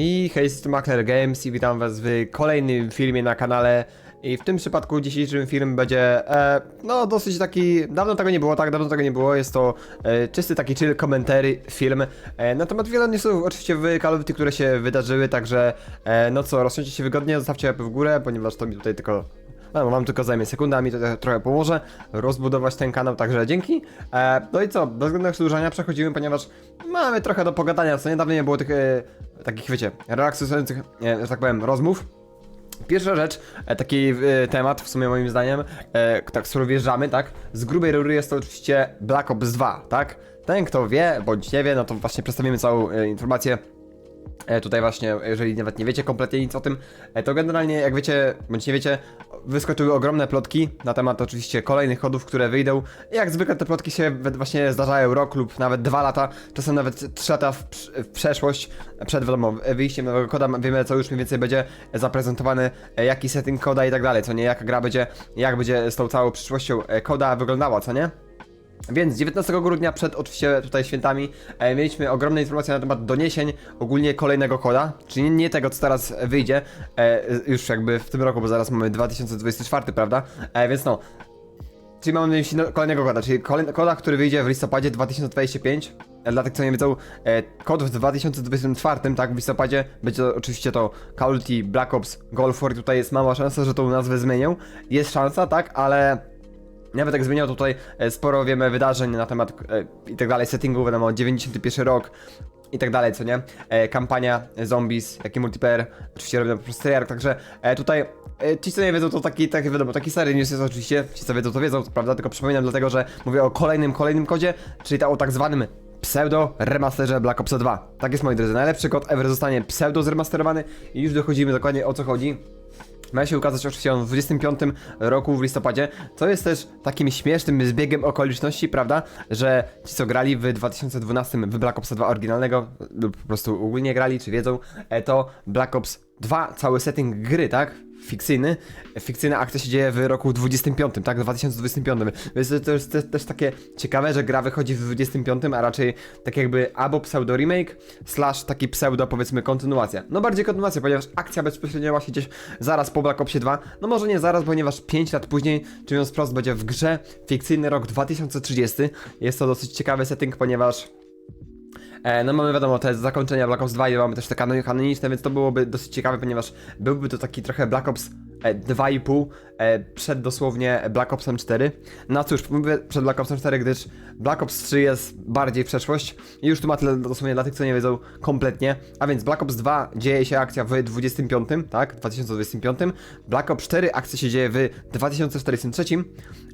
I hej, jestem Makler Games i witam was w kolejnym filmie na kanale. I w tym przypadku dzisiejszym film będzie, e, no dosyć taki, dawno tego nie było, tak, dawno tego nie było, jest to e, czysty taki chill komentary film e, na temat wielu newsów oczywiście w Call of Duty, które się wydarzyły, także e, no co, rozsiądźcie się wygodnie, zostawcie łapy w górę, ponieważ to mi tutaj tylko no, mam tylko zajmie sekundę, a mi to trochę pomoże rozbudować ten kanał, także dzięki. E, no i co, bez względu na przedłużania przechodzimy, ponieważ mamy trochę do pogadania, co niedawno nie było tych e, takich, wiecie, relaksujących, e, że tak powiem, rozmów. Pierwsza rzecz, e, taki e, temat, w sumie moim zdaniem, e, tak, którego wjeżdżamy, tak, z grubej rury jest to oczywiście Black Ops 2, tak? Ten, kto wie, bądź nie wie, no to właśnie przedstawimy całą e, informację Tutaj właśnie, jeżeli nawet nie wiecie kompletnie nic o tym, e, to generalnie jak wiecie, bądź nie wiecie, wyskoczyły ogromne plotki na temat oczywiście kolejnych kodów, które wyjdą. Jak zwykle te plotki się właśnie zdarzają rok lub nawet dwa lata, czasem nawet trzy lata w, w przeszłość, przed wiadomo, wyjściem nowego koda, wiemy co już mniej więcej będzie zaprezentowany, e, jaki setting koda i tak dalej, co nie, jaka gra będzie, jak będzie z tą całą przyszłością e, koda wyglądała, co nie? Więc 19 grudnia, przed oczywiście tutaj świętami, e, mieliśmy ogromne informacje na temat doniesień ogólnie kolejnego koda, czyli nie, tego, co teraz wyjdzie, e, już jakby w tym roku, bo zaraz mamy 2024, prawda? E, więc no, czyli mamy na no- kolejnego koda, czyli koda, który wyjdzie w listopadzie 2025. E, Dla tych, co nie wiedzą, e, kod w 2024, tak, w listopadzie będzie to, oczywiście to Call of Duty Black Ops Golf War. Tutaj jest mała szansa, że tą nazwę zmienią. Jest szansa, tak, ale nawet jak zmieniał tutaj e, sporo wiemy wydarzeń na temat e, i tak dalej, settingu, wiadomo, 91 rok i tak dalej, co nie? E, kampania, zombies, jaki multiplayer, oczywiście robią po prostu Treyarch, także tutaj ci co nie wiedzą to taki, taki wiadomo, taki stary news jest oczywiście, ci co wiedzą to wiedzą, to prawda, tylko przypominam dlatego, że mówię o kolejnym, kolejnym kodzie, czyli ta, o tak zwanym pseudo remasterze Black Ops 2. Tak jest moi drodzy, najlepszy kod ever zostanie pseudo zremasterowany i już dochodzimy dokładnie o co chodzi. Ma się ukazać oczywiście on w 25 roku w listopadzie, co jest też takim śmiesznym zbiegiem okoliczności, prawda, że ci co grali w 2012 w Black Ops 2 oryginalnego, lub po prostu ogólnie grali, czy wiedzą, e, to Black Ops 2, cały setting gry, tak, fikcyjny, fikcyjna akcja się dzieje w roku 25, tak, 2025, więc to- jest też, takie ciekawe, że gra wychodzi w 25, a raczej tak jakby albo pseudo remake, slash taki pseudo powiedzmy kontynuacja. No bardziej kontynuacja, ponieważ akcja bezpośrednio się gdzieś zaraz po Black Opsie 2, no może nie zaraz, ponieważ 5 lat później, czy mówiąc wprost, będzie w grze fikcyjny rok 2030. Jest to dosyć ciekawy setting, ponieważ E, no mamy wiadomo te zakończenia Black Ops 2 i mamy też te kanon- kanoniczne, więc to byłoby dosyć ciekawe, ponieważ byłby to taki trochę Black Ops 2,5 e, przed dosłownie Black Opsem 4. No cóż, mówię przed Black Opsem 4, gdyż Black Ops 3 jest bardziej przeszłość i już tu ma tyle dosłownie dla tych, co nie wiedzą kompletnie. A więc Black Ops 2 dzieje się akcja w 25, tak, 2025. Black Ops 4 akcja się dzieje w 2043,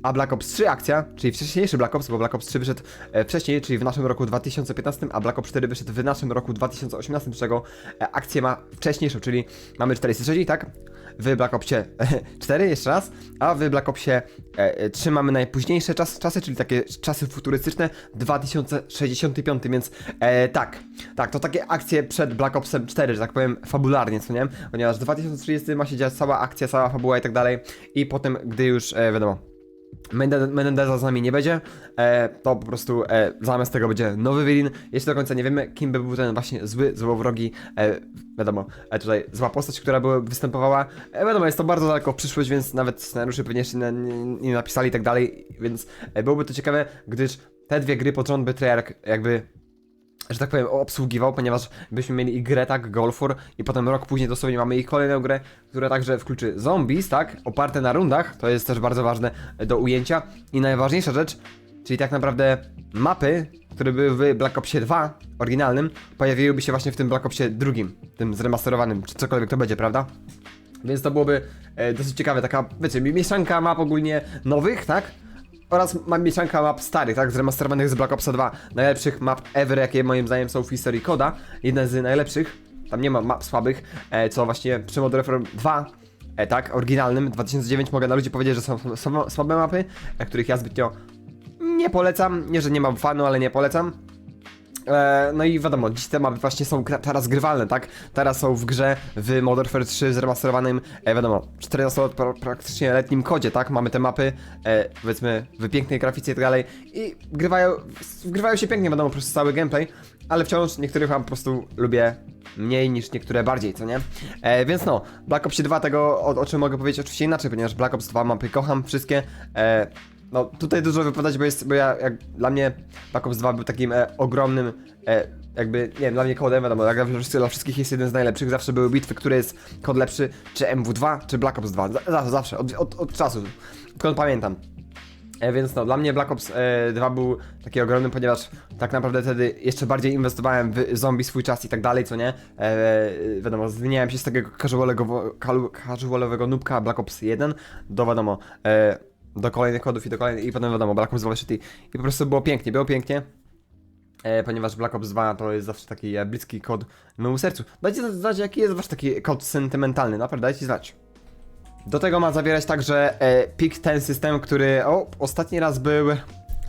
a Black Ops 3 akcja, czyli wcześniejszy Black Ops, bo Black Ops 3 wyszedł e, wcześniej, czyli w naszym roku 2015, a Black Ops 4 wyszedł w naszym roku 2018, z czego e, akcję ma wcześniejszą, czyli mamy 43, tak? W Black Opsie 4 jeszcze raz, a w Black Opsie e, 3 mamy najpóźniejsze czas, czasy, czyli takie czasy futurystyczne 2065, więc e, tak, tak, to takie akcje przed Black Opsem 4, że tak powiem fabularnie, co nie? Ponieważ w 2030 ma się dziać cała akcja, cała fabuła i tak dalej i potem, gdy już, e, wiadomo, Menendeza z nami nie będzie, e, to po prostu e, zamiast tego będzie nowy villain. Jeszcze do końca nie wiemy, kim by był ten właśnie zły, złowrogi, e, wiadomo, e, tutaj zła postać, która by występowała. E, wiadomo, jest to bardzo daleko w przyszłość, więc nawet scenariuszy pewnie jeszcze nie, nie, nie napisali i tak dalej, więc e, byłoby to ciekawe, gdyż te dwie gry pod rząd by Treyarch jakby że tak powiem, obsługiwał, ponieważ byśmy mieli i grę, tak, Golfur, i potem rok później dosłownie mamy ich kolejną grę, która także wkluczy zombies, tak, oparte na rundach, to jest też bardzo ważne do ujęcia. I najważniejsza rzecz, czyli tak naprawdę mapy, które były w Black Opsie 2, oryginalnym, pojawiłyby się właśnie w tym Black Opsie drugim, tym zremasterowanym, czy cokolwiek to będzie, prawda? Więc to byłoby e, dosyć ciekawe, taka, wiecie, mieszanka map ogólnie nowych, tak? Oraz ma mieszanka map starych, tak? Zremasterowanych z Black Ops 2. Najlepszych map ever, jakie moim zdaniem są w historii koda. Jedna z najlepszych. Tam nie ma map słabych, e, co właśnie przy Modern Warfare 2, e, tak, oryginalnym, 2009 mogę na ludzi powiedzieć, że są, są słabe mapy, e, których ja zbytnio nie polecam. Nie, że nie mam fanu, ale nie polecam. E, no i wiadomo, dziś te mapy właśnie są teraz grywalne, tak? Teraz są w grze w Modern Warfare 3 zremasterowanym, e, wiadomo, 14 pra- praktycznie letnim kodzie, tak? Mamy te mapy, e, powiedzmy, w pięknej grafice i tak dalej i grywają, wgrywają się pięknie, wiadomo, przez cały gameplay, ale wciąż niektórych wam po prostu lubię mniej niż niektóre bardziej, co nie? E, więc no, Black Ops 2 tego, o, o czym mogę powiedzieć oczywiście inaczej, ponieważ Black Ops 2 mapy kocham wszystkie, e, no tutaj dużo wypowiadać, bo jest, bo ja, jak dla mnie Black Ops 2 był takim e, ogromnym, e, jakby, nie wiem, dla mnie kodem, wiadomo, jak dla wszystkich- dla wszystkich jest jeden z najlepszych, zawsze były bitwy, który jest kod lepszy, czy MW2, czy Black Ops 2, zawsze, zawsze, od, od, od czasu, odkąd pamiętam. E, więc no, dla mnie Black Ops e, 2 był taki ogromny, ponieważ tak naprawdę wtedy jeszcze bardziej inwestowałem w zombie swój czas i tak dalej, co nie? E, wiadomo, zmieniałem się z takiego casualowego, casualowego nubka Black Ops 1 do wiadomo, e, do kolejnych kodów i do kolejnych, i potem wiadomo, Black Ops 2 wyszedł i, i po prostu było pięknie, było pięknie. E, ponieważ Black Ops 2 to jest zawsze taki e, bliski kod memu sercu. Dajcie znać, jaki jest wasz taki kod sentymentalny, naprawdę dajcie znać. Do tego ma zawierać także e, PIK ten system, który o, ostatni raz był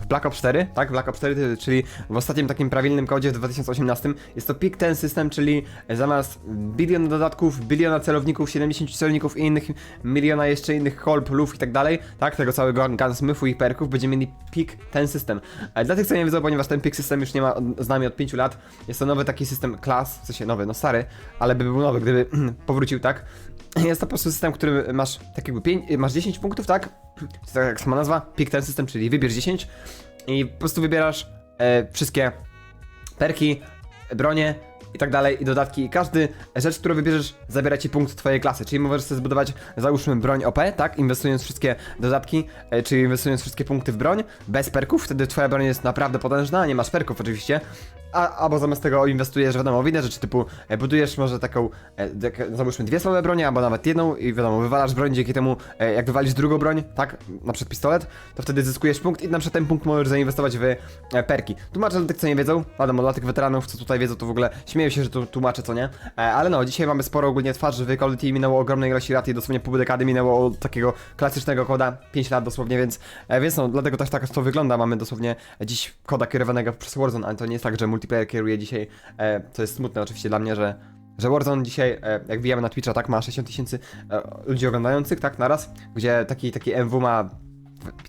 w Black Ops 4, tak? Black Ops 4, czyli w ostatnim takim prawilnym kodzie w 2018. Jest to PIK ten system, czyli zamiast biliona dodatków, biliona celowników, 70 celowników i innych, miliona jeszcze innych kolb, luf i tak dalej, tak? Tego całego gunsmythu i perków, będziemy mieli PIK ten system. E, Dla tych, co nie wiedzą, ponieważ ten PIK system już nie ma z nami od 5 lat, jest to nowy taki system klas, w sensie nowy, no stary, ale by był nowy, gdyby powrócił, tak? Jest to po prostu system, który masz tak jakby pięć, masz 10 punktów, tak? To tak jak sama nazwa, pick ten system, czyli wybierz 10 i po prostu wybierasz e, wszystkie perki, bronie i tak dalej i dodatki i każdy rzecz, którą wybierzesz zabiera ci punkt twojej klasy, czyli możesz sobie zbudować załóżmy broń OP, tak? Inwestując wszystkie dodatki, e, czyli inwestując wszystkie punkty w broń, bez perków, wtedy twoja broń jest naprawdę potężna, nie masz perków oczywiście, a, albo zamiast tego inwestujesz wiadomo w inne rzeczy, typu e, budujesz może taką, e, tak, załóżmy dwie słabe bronie, albo nawet jedną i wiadomo, wywalasz broń, dzięki temu e, jak wywalisz drugą broń, tak, na przykład pistolet, to wtedy zyskujesz punkt i na przykład ten punkt możesz zainwestować w e, perki. Tłumaczę dla tych, co nie wiedzą, wiadomo, dla tych weteranów, co tutaj wiedzą, to w ogóle śmieję się, że tu tłumaczę, co nie, e, ale no, dzisiaj mamy sporo ogólnie twarzy w Call minęło ogromnej ilości lat i dosłownie pół dekady minęło od takiego klasycznego koda, 5 lat dosłownie, więc, e, więc no, dlatego też tak to wygląda, mamy dosłownie dziś koda kierowanego przez Warzone, ale to nie jest tak, że multiplayer kieruje dzisiaj, e, to jest smutne oczywiście dla mnie, że że Warzone dzisiaj, e, jak wbijamy na Twitcha, tak, ma 60 tysięcy e, ludzi oglądających, tak, naraz, gdzie taki, taki MW ma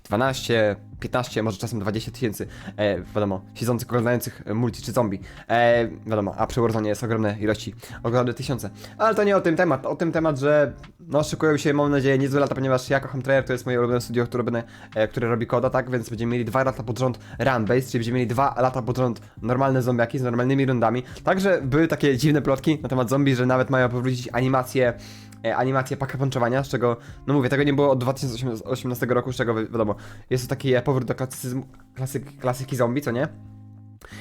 12, 15, może czasem 20 tysięcy, e, wiadomo, siedzących, oglądających multi czy zombie. E, wiadomo, a przy Warzone jest ogromne ilości, ogromne tysiące. Ale to nie o tym temat, o tym temat, że no szykują się, mam nadzieję, niezłe lata, ponieważ ja kocham Trailer, to jest moje ulubione studio, które, będę, e, które robi koda, tak, więc będziemy mieli dwa lata pod rząd run base, czyli będziemy mieli dwa lata pod rząd normalne zombiaki z normalnymi rundami. Także były takie dziwne plotki na temat zombie, że nawet mają powrócić animacje animację paka punchowania, z czego, no mówię, tego nie było od 2018 roku, z czego wi- wiadomo, jest to taki e, powrót do klasycyzmu, klasyk, klasyki zombie, co nie?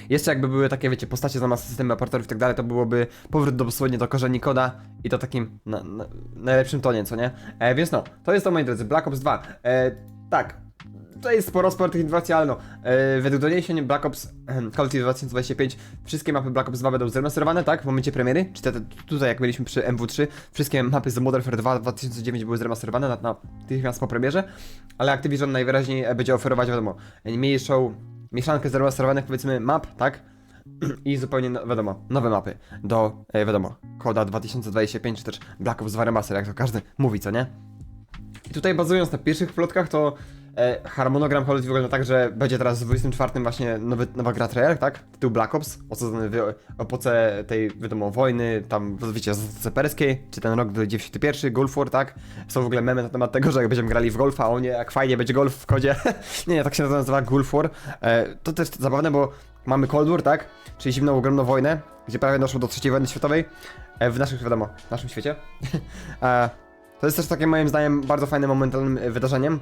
Jeszcze jakby były takie, wiecie, postacie zamiast systemy operatorów i tak dalej, to byłoby powrót do, dosłownie do korzeni koda i to takim na, na, najlepszym tonie, co nie? E, więc no, to jest to, moi drodzy, Black Ops 2. E, tak, to jest sporo, sporo tych informacji, ale no, e, według doniesień Black Ops ehem, Call of Duty 2025 wszystkie mapy Black Ops 2 będą zremasterowane, tak, w momencie premiery, czy te, te, tutaj jak byliśmy przy MW3, wszystkie mapy z Modern Warfare 2 2009 były zremasterowane na, na natychmiast po premierze, ale Activision najwyraźniej e, będzie oferować, wiadomo, mniejszą mieszankę zremasterowanych powiedzmy map, tak, i zupełnie, no, wiadomo, nowe mapy do, e, wiadomo, Koda 2025, czy też Black Ops 2 Remaster, jak to każdy mówi, co nie? I tutaj bazując na pierwszych plotkach, to harmonogram Call of Duty wygląda tak, że będzie teraz w 24 właśnie nowy, nowa gra trailer, tak? Tytuł Black Ops, osadzony w epoce tej, wiadomo, wojny, tam, wiecie, z perskiej, czy ten rok 91, Gulf War, tak? Są w ogóle memy na temat tego, że jak będziemy grali w golfa, o nie, jak fajnie będzie golf w kodzie. nie, nie, tak się nazywa Gulf War. E, to też zabawne, bo mamy Cold War, tak? Czyli zimną, ogromną wojnę, gdzie prawie doszło do III wojny światowej. E, w naszym, wiadomo, w naszym świecie. e, to jest też takim moim zdaniem bardzo fajnym, momentalnym e, wydarzeniem.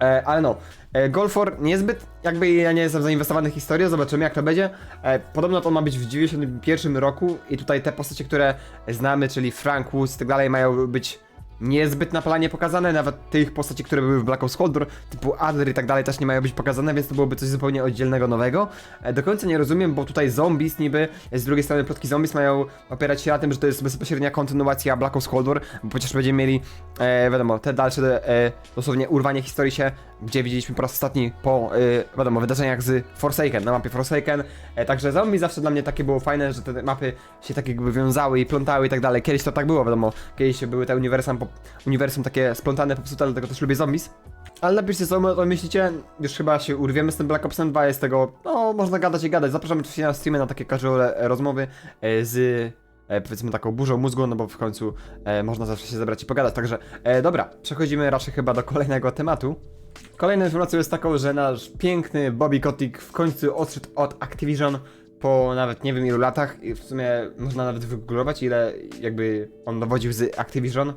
E, ale no, e, Golf War niezbyt, jakby ja nie jestem zainwestowany w historię, zobaczymy jak to będzie. E, podobno to ma być w 91 roku i tutaj te postacie, które znamy, czyli Frank Woods i tak dalej, mają być niezbyt na planie pokazane, nawet tych postaci, które były w Black Ops Cold War, typu Adler i tak dalej też nie mają być pokazane, więc to byłoby coś zupełnie oddzielnego, nowego. E, do końca nie rozumiem, bo tutaj zombies niby, z drugiej strony plotki zombies mają opierać się na tym, że to jest bezpośrednia kontynuacja Black Ops Cold War, bo przecież będziemy mieli, e, wiadomo, te dalsze, e, dosłownie urwanie historii się gdzie widzieliśmy po raz ostatni po, y, wiadomo, wydarzeniach z Forsaken, na mapie Forsaken. E, także zombie zawsze dla mnie takie było fajne, że te mapy się tak jakby wiązały i plątały i tak dalej. Kiedyś to tak było, wiadomo, kiedyś były te uniwersum, po, uniwersum takie splątane, popsute, dlatego też lubię zombies. Ale napiszcie co o myślicie, już chyba się urwiemy z tym Black Opsem 2, jest tego, no można gadać i gadać. Zapraszam oczywiście na streamy, na takie casual e, rozmowy e, z e, powiedzmy taką burzą mózgu, no bo w końcu e, można zawsze się zebrać i pogadać. Także e, dobra, przechodzimy raczej chyba do kolejnego tematu. Kolejną informacją jest taką, że nasz piękny Bobby Kotick w końcu odszedł od Activision po nawet nie wiem ilu latach i w sumie można nawet wygooglować ile jakby on dowodził z Activision.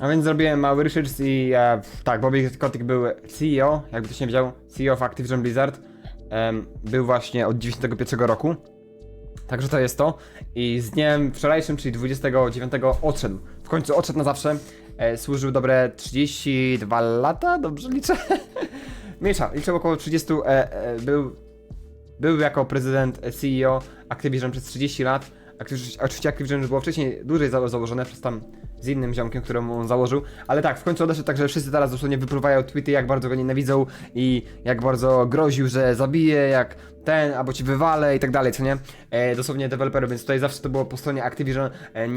A więc zrobiłem mały research i e, tak, Bobby Kotick był CEO, jakby ktoś nie wiedział, CEO w Activision Blizzard. Był właśnie od 91 roku. Także to jest to. I z dniem wczorajszym, czyli 29 odszedł. W końcu odszedł na zawsze. E, służył dobre 32 lata, dobrze liczę? Mniejsza, liczę około 30. E, e, był, był jako prezydent e, CEO Activision przez 30 lat. Oczywiście Activision już było wcześniej dłużej za- założone przez tam z innym ziomkiem, któremu on założył. Ale tak, w końcu odeszedł, także wszyscy teraz dosłownie wypływają tweety, jak bardzo go nienawidzą i jak bardzo groził, że zabije, jak ten, albo ci wywalę i tak dalej, co nie? E, dosłownie deweloperów, więc tutaj zawsze to było po stronie Activision. E,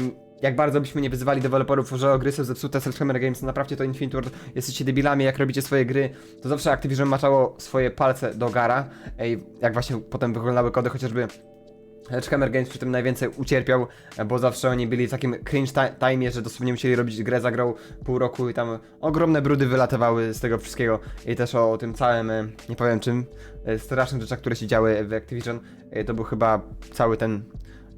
jak bardzo byśmy nie wyzywali deweloperów, że gry są zepsute, Sledgehammer Games, naprawcie to Infinity Ward, jesteście debilami, jak robicie swoje gry, to zawsze Activision maczało swoje palce do gara. Ej, jak właśnie potem wyglądały kody, chociażby Sledgehammer Games przy tym najwięcej ucierpiał, bo zawsze oni byli w takim cringe ti- time, że dosłownie musieli robić grę za grą pół roku i tam ogromne brudy wylatywały z tego wszystkiego i też o tym całym, e, nie powiem czym, e, strasznych rzeczach, które się działy w Activision. E, To był chyba cały ten,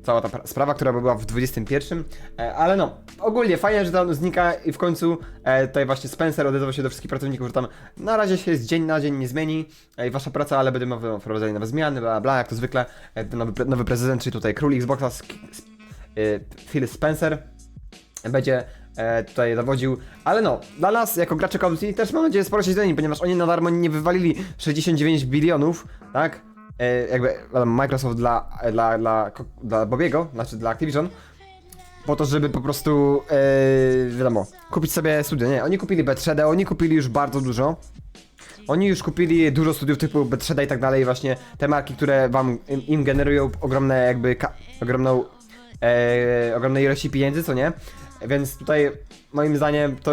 cała ta pra- sprawa, która była w 21, e, ale no, ogólnie fajnie, że tam znika i w końcu e, tutaj właśnie Spencer odezwał się do wszystkich pracowników, że tam na razie się z dzień na dzień nie zmieni. E, wasza praca, ale będziemy wprowadzali nowe zmiany, bla bla, jak to zwykle, e, nowy, nowy prezydent, czyli tutaj król Xboxa, Sk- Sp- e, Phil Spencer, będzie e, tutaj dowodził, ale no, dla nas jako graczy Call też mam nadzieję sporo się zmieni, ponieważ oni na darmo nie wywalili 69 bilionów, tak? E, jakby e, Microsoft dla, e, dla, dla, dla Bobiego, znaczy dla Activision, po to, żeby po prostu, wiadomo, kupić sobie studio. Nie, oni kupili Bethesda, oni kupili już bardzo dużo. Oni już kupili dużo studiów typu Bethesda i tak dalej, właśnie te marki, które wam im, im generują ogromne jakby ogromną e, ogromnej ilości pieniędzy, co nie? Więc tutaj moim zdaniem to,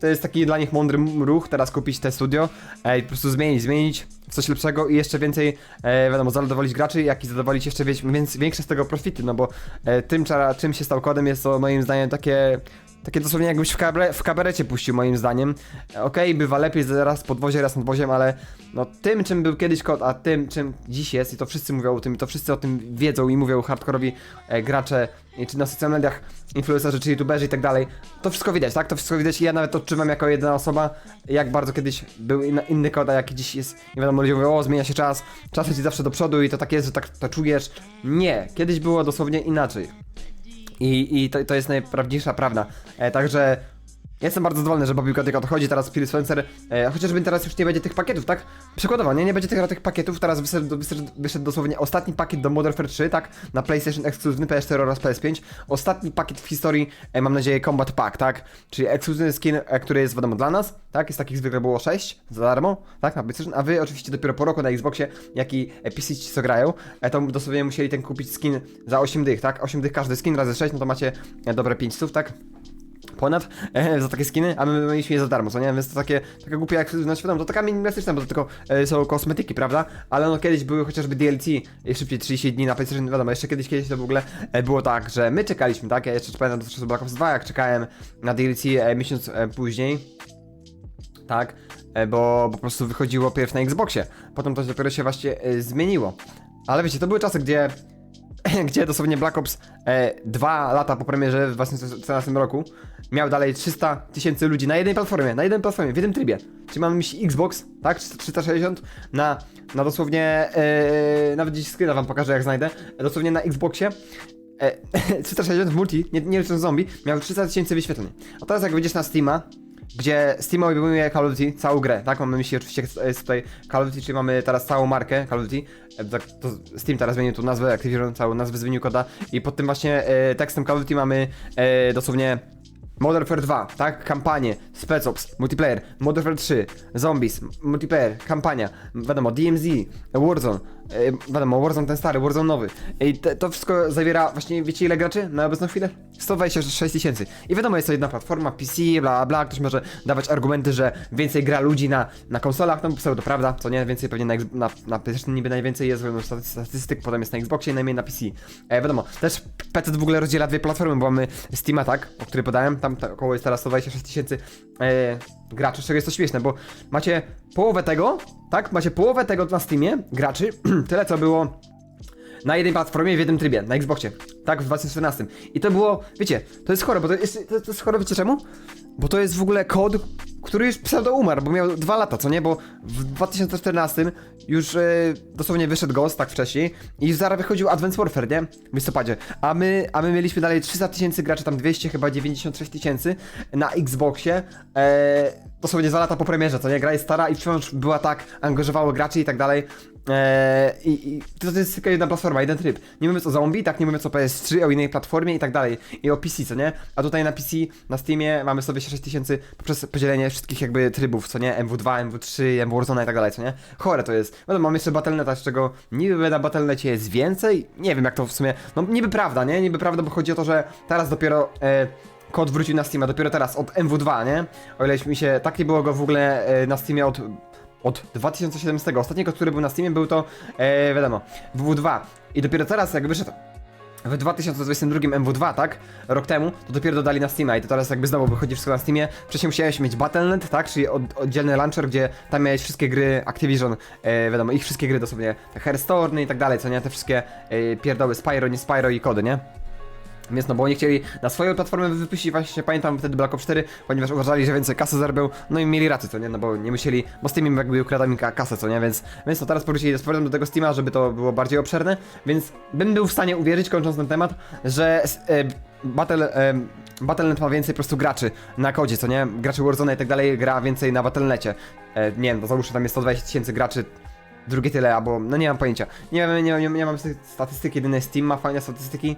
to jest taki dla nich mądry ruch, teraz kupić te studio. E, i po prostu zmienić, zmienić w coś lepszego i jeszcze więcej, e, wiadomo, zadowolić graczy, jak i zadowolić jeszcze wie, więc, większe z tego profity, no bo e, tym, czym się stał kodem jest to moim zdaniem takie takie dosłownie jakbyś w, kabre, w kabarecie puścił moim zdaniem. Okej, bywa lepiej z- raz podwozie, raz nadwoziem, ale no tym czym był kiedyś kod, a tym czym dziś jest i to wszyscy mówią o tym, i to wszyscy o tym wiedzą i mówią hardkorowi e, gracze, czy na socialnych mediach influencerzy, czy youtuberzy i tak dalej, to wszystko widać, tak? To wszystko widać i ja nawet odczuwam jako jedna osoba, jak bardzo kiedyś był inna, inny kod, a jaki dziś jest, nie wiadomo, ludzie mówią, o zmienia się czas, czas leci zawsze do przodu i to tak jest, że tak to czujesz. Nie, kiedyś było dosłownie inaczej. I, i to, to jest najprawdziwsza prawda. E, także jestem bardzo zadowolony, że Bobby Kotick odchodzi, teraz Phil Spencer, e, chociażby teraz już nie będzie tych pakietów, tak? Przykładowo, nie, nie będzie tych, tych pakietów, teraz wyszedł, wyszedł, wyszedł dosłownie ostatni pakiet do Modern Warfare 3, tak? Na PlayStation ekskluzywny PS4 oraz PS5. Ostatni pakiet w historii, e, mam nadzieję, Combat Pack, tak? Czyli ekskluzywny skin, e, który jest wiadomo dla nas, tak? Jest takich zwykle było 6 za darmo, tak? Na PlayStation, a wy oczywiście dopiero po roku na Xboxie, jak i e, PC ci co grają, e, to dosłownie musieli ten kupić skin za 8 dych, tak? 8 dych każdy skin razy 6, no to macie e, dobre 5 stów, tak? Ponad e, za takie skiny, a my mieliśmy je za darmo, co nie? Więc to takie, taka głupia ekskluzywność, wiadomo, to taka minimalistyczna, bo to tylko e, są kosmetyki, prawda? Ale no kiedyś były chociażby DLC, szybciej 30 dni na PlayStation, wiadomo, jeszcze kiedyś, kiedyś to w ogóle e, było tak, że my czekaliśmy, tak? Ja jeszcze pamiętam do czasu Black Ops 2, jak czekałem na DLC e, miesiąc e, później, tak? E, bo po prostu wychodziło pierw na Xboxie, potem to dopiero się właśnie e, zmieniło. Ale wiecie, to były czasy, gdzie gdzie dosłownie Black Ops e, dwa lata po premierze w 2014 roku miał dalej 300 tysięcy ludzi na jednej platformie, na jednej platformie, w jednym trybie. Czyli mamy myśli Xbox, tak, 360 na, na dosłownie, e, nawet gdzieś screena wam pokażę jak znajdę, dosłownie na Xboxie e, 360 w multi, nie, nie licząc zombie, miał 300 tysięcy wyświetleń. A teraz jak wyjdziesz na Steama, gdzie Steam obejmuje Call of Duty, całą grę, tak? Mamy myśli oczywiście jest tutaj Call of Duty, czyli mamy teraz całą markę Call of Duty. E, tak, to Steam teraz zmienił tu nazwę, Activision całą nazwę zmienił koda i pod tym właśnie e, tekstem Call of Duty mamy e, dosłownie Modern Warfare 2, tak? Kampanie, Spec Ops, multiplayer, Modern Warfare 3, Zombies, multiplayer, kampania, wiadomo, DMZ, Warzone, e, wiadomo, Warzone ten stary, Warzone nowy. I te, to wszystko zawiera właśnie, wiecie ile graczy na obecną chwilę? 126 tysięcy. I wiadomo, jest to jedna platforma, PC, bla bla, ktoś może dawać argumenty, że więcej gra ludzi na, na konsolach, no pseudo, prawda? Co nie, więcej pewnie na, na, na niby najwięcej jest, wiadomo, staty- statystyk, potem jest na Xboxie najmniej na PC. E, wiadomo, też PC w ogóle rozdziela dwie platformy, bo mamy Steama, tak, o której podałem, tam ta, około jest teraz 126 tysięcy e, graczy, z czego jest to śmieszne, bo macie połowę tego, tak, macie połowę tego na Steamie, graczy, tyle co było na jednej platformie w jednym trybie, na Xboxie. Tak, w 2014. I to było, wiecie, to jest chore, bo to jest, to, to jest chore, wiecie czemu? Bo to jest w ogóle kod, który już pseudo umarł, bo miał dwa lata, co nie? Bo w 2014 już e, dosłownie wyszedł Ghost, tak wcześniej, i zaraz wychodził Advanced Warfare, nie? W listopadzie. A my, a my mieliśmy dalej 300 tysięcy graczy, tam 200, chyba 96 tysięcy na Xboxie. E, dosłownie dwa lata po premierze, co nie? Gra jest stara i wciąż była tak, angażowało graczy i tak dalej. Eee, i, i to, jest tylko jedna platforma, jeden tryb. Nie mówiąc o zombie, tak, nie mówiąc o PS3, o innej platformie i tak dalej. I o PC, co nie? A tutaj na PC, na Steamie mamy sobie 6 tysięcy poprzez podzielenie wszystkich jakby trybów, co nie? MW2, MW3, Warzone i tak dalej, co nie? Chore to jest. No to mamy jeszcze Battle.neta, z czego niby na Battle.necie jest więcej. Nie wiem jak to w sumie, no niby prawda, nie? Niby prawda, bo chodzi o to, że teraz dopiero... E, Kod wrócił na Steama dopiero teraz, od MW2, nie? O ile mi się, tak nie było go w ogóle e, na Steamie od od 2017. Ostatni kod, który był na Steamie, był to, e, wiadomo, WW2. I dopiero teraz, jak wyszedł w 2022 MW2, tak? Rok temu, to dopiero dodali na Steama i to teraz jakby znowu wychodzi wszystko na Steamie. Wcześniej musiałeś mieć Battle.net, tak? Czyli od, oddzielny launcher, gdzie tam miałeś wszystkie gry Activision, e, wiadomo, ich wszystkie gry dosłownie, Hearthstone i tak dalej, co nie? Te wszystkie e, pierdoły Spyro, nie Spyro i kody, nie? Więc no, bo oni chcieli na swoją platformę wypuścić właśnie, pamiętam wtedy Black Ops 4, ponieważ uważali, że więcej kasy zarobią, no i mieli rację, co nie, no bo nie musieli, bo Steam im jakby ukradał mi ka- kasę, co nie, więc, więc no teraz powrócili z powrotem do tego Steama, żeby to było bardziej obszerne, więc bym był w stanie uwierzyć, kończąc ten temat, że e, Battle, e, Battle.net ma więcej po prostu graczy na kodzie, co nie, graczy Warzone i tak dalej, gra więcej na Battle.necie, e, nie wiem, to załóżmy tam jest 120 tysięcy graczy, drugie tyle, albo no nie mam pojęcia. Nie wiem, nie, nie, nie mam sty- statystyki, jedynie Steam ma fajne statystyki,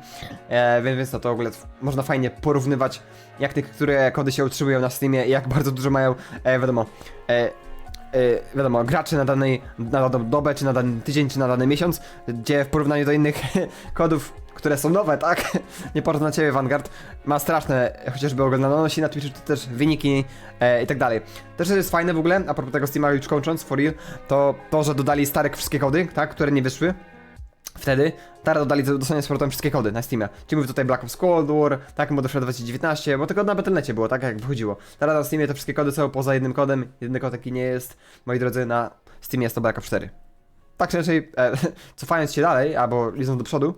e, więc, więc no to w ogóle można fajnie porównywać, jak te, które kody się utrzymują na Steamie i jak bardzo dużo mają, e, wiadomo, e, e, wiadomo, graczy na danej, na daną dobę, czy na dany tydzień, czy na dany miesiąc, gdzie w porównaniu do innych kodów, które są nowe, tak? Nie porówna na ciebie Vanguard, ma straszne chociażby oglądalności na Twitchu, czy też wyniki e, i tak dalej. Też jest fajne w ogóle, a propos tego Steama już kończąc, for real, to to, że dodali stare wszystkie kody, tak, które nie wyszły, Wtedy teraz dodali dosłownie z powrotem wszystkie kody na Steamie. Czyli mówię tutaj Black Ops Cold War, tak, Modern Warfare 2019, bo tylko na Battle.necie było, tak jak wychodziło. Teraz na Steamie te wszystkie kody są poza jednym kodem, jedyny kod taki nie jest, moi drodzy, na Steamie jest to Black Ops 4. Tak czy inaczej, e, cofając się dalej, albo idąc do przodu,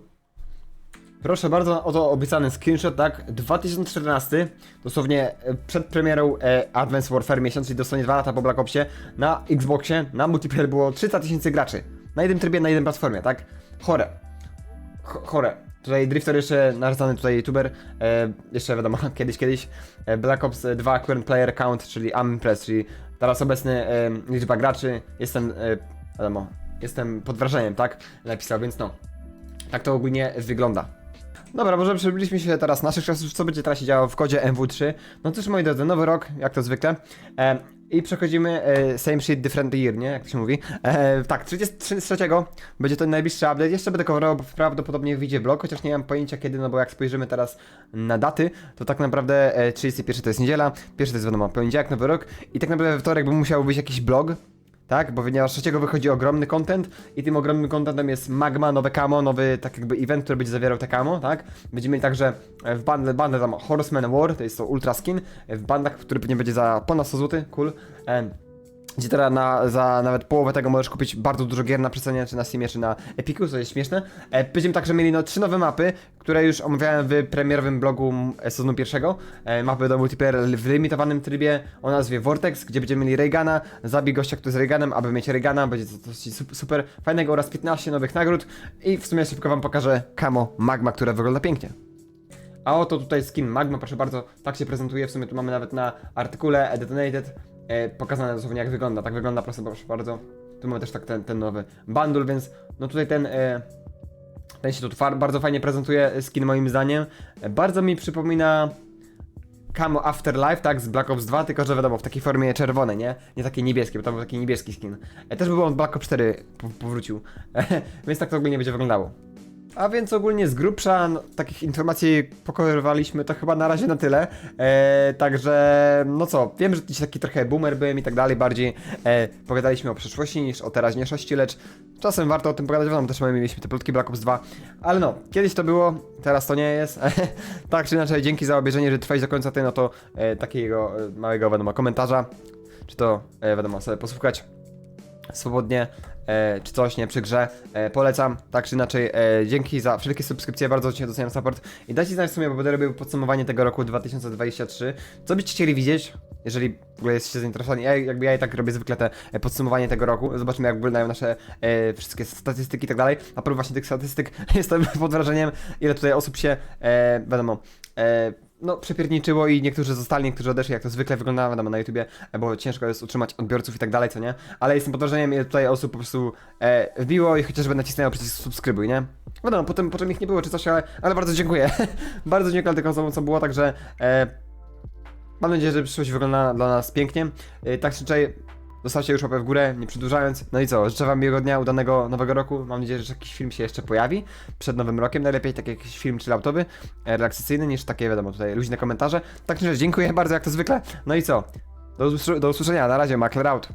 Proszę bardzo, oto obiecany screenshot, tak? 2014, dosłownie e, przed premierą e, Advanced Warfare miesiąc, dosłownie 2 lata po Black Opsie, na Xboxie, na multiplayer było 300 tysięcy graczy. Na jednym trybie, na jednej platformie, tak? Chore. Ch- chore. Tutaj Drifter jeszcze, narzucany tutaj youtuber, e, jeszcze wiadomo, kiedyś, kiedyś, e, Black Ops 2 current player count, czyli I'm impressed, czyli teraz obecny e, liczba graczy, jestem, e, wiadomo, jestem pod wrażeniem, tak? Napisał, więc no. Tak to ogólnie wygląda. Dobra, może przybyliśmy się teraz naszych czasów, co będzie teraz się działo w kodzie MW3. No cóż, moi drodzy, nowy rok, jak to zwykle. E, I przechodzimy e, same shit, different year, nie? Jak to się mówi. E, tak, 33 będzie to najbliższy update. Jeszcze będę coverował, prawdopodobnie wyjdzie blog, chociaż nie mam pojęcia kiedy, no bo jak spojrzymy teraz na daty, to tak naprawdę e, 31 to jest niedziela, pierwszy to jest wiadomo, poniedziałek, nowy rok i tak naprawdę we wtorek by musiał być jakiś blog, tak? Bo ponieważ 3 wychodzi ogromny content i tym ogromnym contentem jest Magma, nowe camo, nowy tak jakby event, który będzie zawierał te camo, tak? Będziemy mieli także w bundle, bundle tam Horseman War, to jest to ultra skin, w bandach, który pewnie będzie za ponad 100 zł, cool. Em, gdzie teraz na, za nawet połowę tego możesz kupić bardzo dużo gier na przecenie, czy na Steamie, czy na Epiku, co jest śmieszne. E, będziemy także mieli no, trzy nowe mapy, które już omawiałem w premierowym blogu sezonu pierwszego. E, mapy do multiplayer w limitowanym trybie o nazwie Vortex, gdzie będziemy mieli Reagana, zabij gościa, który z Reaganem, aby mieć Reagana, będzie to sup- super fajnego oraz 15 nowych nagród. I w sumie szybko wam pokażę Camo Magma, które wygląda pięknie. A oto tutaj skin Magma, proszę bardzo, tak się prezentuje. W sumie tu mamy nawet na artykule Detonated e, pokazane dosłownie jak wygląda. Tak wygląda, proszę, proszę bardzo. Tu mamy też tak ten, ten nowy bundle, więc no tutaj ten, e, ten się tu bardzo fajnie prezentuje skin moim zdaniem. E, bardzo mi przypomina Camo Afterlife, tak, z Black Ops 2, tylko że wiadomo, w takiej formie czerwonej, nie? Nie takie niebieskie, bo to był taki niebieski skin. E, też by on Black Ops 4 po- powrócił, więc tak to ogólnie będzie wyglądało. A więc ogólnie z grubsza no, takich informacji pokorywaliśmy, to chyba na razie na tyle. E, także, no co, wiem, że dzisiaj taki trochę boomer byłem i tak dalej, bardziej e, pogadaliśmy o przeszłości niż o teraźniejszości, lecz czasem warto o tym pogadać, wiadomo, też my mieliśmy te plotki Black Ops 2, ale no, kiedyś to było, teraz to nie jest. tak czy inaczej, dzięki za obejrzenie, że trwałeś do końca ty, no to e, takiego e, małego, wiadomo, komentarza, czy to, e, wiadomo, sobie posłuchać swobodnie, e, czy coś, nie, przy grze. E, polecam, tak czy inaczej. E, dzięki za wszelkie subskrypcje, bardzo Cię doceniam support. I dajcie znać w sumie, bo będę robił podsumowanie tego roku 2023. Co byście chcieli widzieć, jeżeli w ogóle jesteście zainteresowani? Ja, jakby ja i tak robię zwykle te e, podsumowanie tego roku. Zobaczymy, jak wyglądają nasze e, wszystkie statystyki i tak dalej. A propos właśnie tych statystyk, jestem pod wrażeniem, ile tutaj osób się, e, wiadomo, e, no, przepierniczyło i niektórzy zostali, niektórzy odeszli, jak to zwykle wygląda, wiadomo, na YouTubie, bo ciężko jest utrzymać odbiorców i tak dalej, co nie? Ale jestem pod wrażeniem, ile tutaj osób po prostu e, wbiło i chociażby nacisnęło przycisk subskrybuj, nie? Wiadomo, potem, potem ich nie było czy coś, ale, ale bardzo dziękuję. bardzo dziękuję tym osobom, co było, także e, mam nadzieję, że przyszłość wygląda dla nas pięknie. E, tak czy inaczej, Zostawcie już łapę w górę, nie przedłużając. No i co, życzę wam miłego dnia, udanego nowego roku. Mam nadzieję, że jakiś film się jeszcze pojawi przed nowym rokiem. Najlepiej taki jakiś film chilloutowy, e, relaksacyjny, niż takie, wiadomo, tutaj luźne komentarze. Tak inaczej, dziękuję bardzo jak to zwykle. No i co, do, usłysz- do usłyszenia, na razie, Makler out.